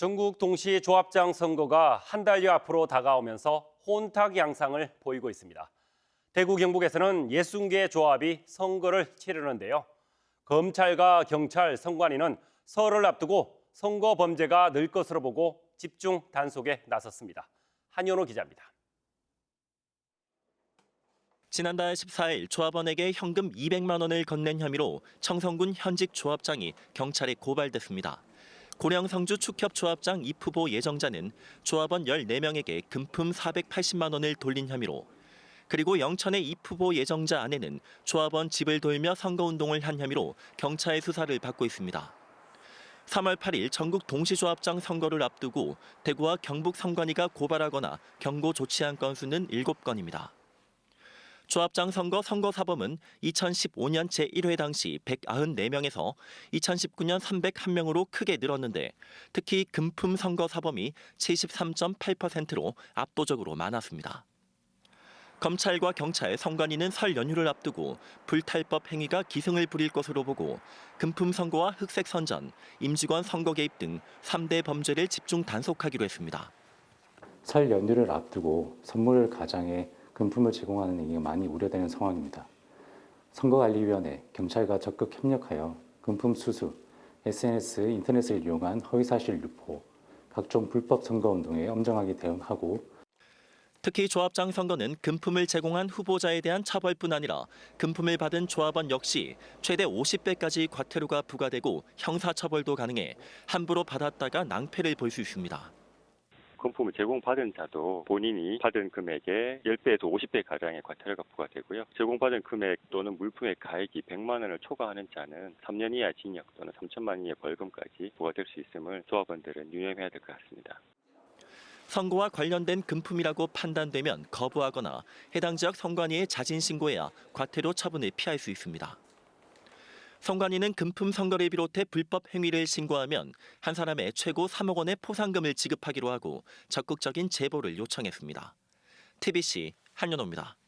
전국 동시 조합장 선거가 한 달여 앞으로 다가오면서 혼탁 양상을 보이고 있습니다. 대구 경북에서는 60개 조합이 선거를 치르는데요. 검찰과 경찰, 선관위는 설을 앞두고 선거 범죄가 늘 것으로 보고 집중 단속에 나섰습니다. 한현호 기자입니다. 지난달 14일 조합원에게 현금 200만 원을 건넨 혐의로 청성군 현직 조합장이 경찰에 고발됐습니다. 고령 성주 축협 조합장 이프보 예정자는 조합원 14명에게 금품 480만 원을 돌린 혐의로 그리고 영천의 이프보 예정자 아내는 조합원 집을 돌며 선거운동을 한 혐의로 경찰 수사를 받고 있습니다. 3월 8일 전국 동시조합장 선거를 앞두고 대구와 경북 선관위가 고발하거나 경고 조치한 건수는 7건입니다. 조합장 선거 선거 사범은 2015년 제1회 당시 194명에서 2019년 301명으로 크게 늘었는데 특히 금품 선거 사범이 73.8%로 압도적으로 많았습니다. 검찰과 경찰, 선관위는 설 연휴를 앞두고 불탈법 행위가 기승을 부릴 것으로 보고 금품 선거와 흑색 선전, 임직원 선거 개입 등 3대 범죄를 집중 단속하기로 했습니다. 설 연휴를 앞두고 선물 가장에 금품을 제공하는 행위가 많이 우려되는 상황입니다. 선거관리위원회, 경찰과 적극 협력하여 금품 수수, SNS, 인터넷을 이용한 허위사실 유포, 각종 불법 선거운동에 엄정하게 대응하고 특히 조합장 선거는 금품을 제공한 후보자에 대한 처벌뿐 아니라 금품을 받은 조합원 역시 최대 50배까지 과태료가 부과되고 형사처벌도 가능해 함부로 받았다가 낭패를 볼 수 있습니다. 금품을 제공받은 자도 본인이 받은 금액의 10배에서 50배 가량의 과태료가 부과되고요. 제공받은 금액 또는 물품의 가액이 100만 원을 초과하는 자는 3년 이하 징역 또는 3천만 원 이하 벌금까지 부과될 수 있음을 조합원들은 유념해야 될 것 같습니다. 선거와 관련된 금품이라고 판단되면 거부하거나 해당 지역 선관위에 자진 신고해야 과태료 처분을 피할 수 있습니다. 선관위는 금품 선거를 비롯해 불법 행위를 신고하면 한 사람에 최고 3억 원의 포상금을 지급하기로 하고 적극적인 제보를 요청했습니다. TBC 한연호입니다.